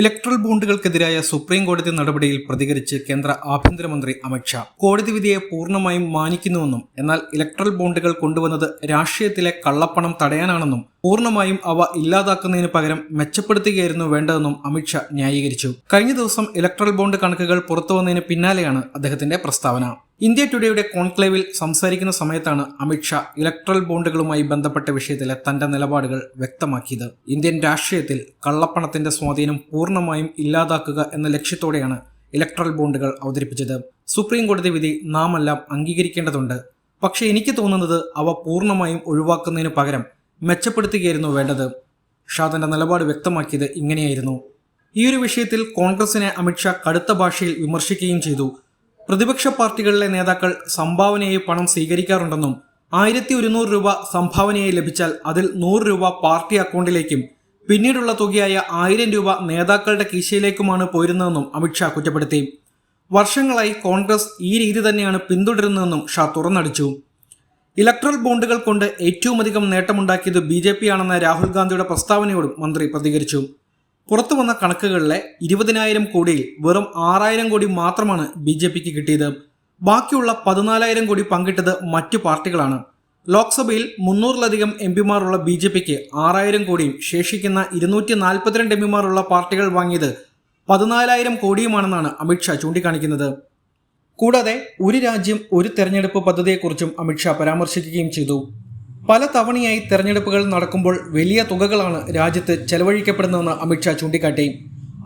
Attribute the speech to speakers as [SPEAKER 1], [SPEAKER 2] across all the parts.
[SPEAKER 1] Electoral ബോണ്ടുകൾക്കെതിരായ supreme കോടതി നടപടിയിൽ പ്രതികരിച്ച് കേന്ദ്ര ആഭ്യന്തരമന്ത്രി അമിത്ഷാ കോടതി വിധിയെ പൂർണമായും മാനിക്കുന്നുവെന്നും എന്നാൽ ഇലക്ട്രൽ ബോണ്ടുകൾ കൊണ്ടുവന്നത് രാഷ്ട്രീയത്തിലെ കള്ളപ്പണം തടയാനാണെന്നും പൂർണമായും അവ ഇല്ലാതാക്കുന്നതിന് പകരം മെച്ചപ്പെടുത്തുകയായിരുന്നു വേണ്ടതെന്നും അമിത്ഷാ ന്യായീകരിച്ചു. കഴിഞ്ഞ ദിവസം ഇലക്ട്രൽ ബോണ്ട് കണക്കുകൾ പുറത്തുവന്നതിന് പിന്നാലെയാണ് അദ്ദേഹത്തിന്റെ പ്രസ്താവന. ഇന്ത്യ ടുഡേയുടെ കോൺക്ലേവിൽ സംസാരിക്കുന്ന സമയത്താണ് അമിത്ഷാ ഇലക്ട്രൽ ബോണ്ടുകളുമായി ബന്ധപ്പെട്ട വിഷയത്തിലെ തന്റെ നിലപാടുകൾ വ്യക്തമാക്കിയത്. ഇന്ത്യൻ രാഷ്ട്രീയത്തിൽ കള്ളപ്പണത്തിന്റെ സ്വാധീനം പൂർണമായും ഇല്ലാതാക്കുക എന്ന ലക്ഷ്യത്തോടെയാണ് ഇലക്ട്രൽ ബോണ്ടുകൾ അവതരിപ്പിച്ചത്. സുപ്രീം കോടതി വിധി എല്ലാം അംഗീകരിക്കേണ്ടതുണ്ട്. പക്ഷേ എനിക്ക് തോന്നുന്നത് അവ പൂർണമായും ഒഴിവാക്കുന്നതിന് പകരം മെച്ചപ്പെടുത്തുകയായിരുന്നു വേണ്ടത്. ഷാ തന്റെ നിലപാട് വ്യക്തമാക്കിയത് ഇങ്ങനെയായിരുന്നു. ഈ ഒരു വിഷയത്തിൽ കോൺഗ്രസിനെ അമിത്ഷാ കടുത്ത ഭാഷയിൽ വിമർശിക്കുകയും ചെയ്തു. പ്രതിപക്ഷ പാർട്ടികളിലെ നേതാക്കൾ സംഭാവനയായി പണം സ്വീകരിക്കാറുണ്ടെന്നും ആയിരത്തി ഒരുന്നൂറ് രൂപ സംഭാവനയായി ലഭിച്ചാൽ അതിൽ നൂറ് രൂപ പാർട്ടി അക്കൗണ്ടിലേക്കും പിന്നീടുള്ള തുകയായ ആയിരം രൂപ നേതാക്കളുടെ കീശയിലേക്കുമാണ് പോയിരുന്നതെന്നും അമിത്ഷാ കുറ്റപ്പെടുത്തി. വർഷങ്ങളായി കോൺഗ്രസ് ഈ രീതി തന്നെയാണ് പിന്തുടരുന്നതെന്നും ഷാ തുറന്നടിച്ചു. ഇലക്ട്രൽ ബോണ്ടുകൾ കൊണ്ട് ഏറ്റവുമധികം നേട്ടമുണ്ടാക്കിയത് ബി ജെ പി ആണെന്ന രാഹുൽ ഗാന്ധിയുടെ പ്രസ്താവനയോടും മന്ത്രി പ്രതികരിച്ചു. പുറത്തു വന്ന കണക്കുകളിലെ ഇരുപതിനായിരം കോടിയിൽ വെറും ആറായിരം കോടി മാത്രമാണ് ബി ജെ പിക്ക് കിട്ടിയത്. ബാക്കിയുള്ള പതിനാലായിരം കോടി പങ്കിട്ടത് മറ്റു പാർട്ടികളാണ്. ലോക്സഭയിൽ മുന്നൂറിലധികം എം പിമാരുള്ള ബി ജെ പിക്ക് ആറായിരം കോടിയും ശേഷിക്കുന്ന ഇരുന്നൂറ്റി നാൽപ്പത്തിരണ്ട് എം പിമാരുള്ള പാർട്ടികൾ വാങ്ങിയത് പതിനാലായിരം കോടിയുമാണെന്നാണ് അമിത്ഷാ ചൂണ്ടിക്കാണിക്കുന്നത്. കൂടാതെ ഒരു രാജ്യം ഒരു തെരഞ്ഞെടുപ്പ് പദ്ധതിയെക്കുറിച്ചും അമിത്ഷാ പരാമർശിക്കുകയും ചെയ്തു. പല തവണയായി തെരഞ്ഞെടുപ്പുകൾ നടക്കുമ്പോൾ വലിയ തുകകളാണ് രാജ്യത്ത് ചെലവഴിക്കപ്പെടുന്നതെന്ന് അമിത്ഷാ ചൂണ്ടിക്കാട്ടി.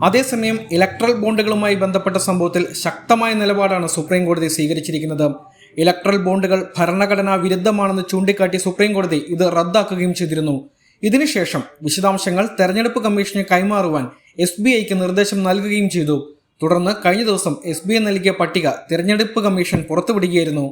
[SPEAKER 1] അതേസമയം ഇലക്ട്രൽ ബോണ്ടുകളുമായി ബന്ധപ്പെട്ട സംഭവത്തിൽ ശക്തമായ നിലപാടാണ് സുപ്രീം കോടതി സ്വീകരിച്ചിരിക്കുന്നത്. ഇലക്ട്രൽ ബോണ്ടുകൾ ഭരണഘടനാ വിരുദ്ധമാണെന്ന് ചൂണ്ടിക്കാട്ടി സുപ്രീം കോടതി ഇത് റദ്ദാക്കുകയും ചെയ്തിരുന്നു. ഇതിനുശേഷം വിശദാംശങ്ങൾ തെരഞ്ഞെടുപ്പ് കമ്മീഷന് കൈമാറുവാൻ എസ് ബി ഐക്ക് നിർദ്ദേശം നൽകുകയും ചെയ്തു. തുടർന്ന് കഴിഞ്ഞ ദിവസം എസ് ബി ഐ നൽകിയ പട്ടിക തെരഞ്ഞെടുപ്പ് കമ്മീഷൻ പുറത്തുവിടുകയായിരുന്നു.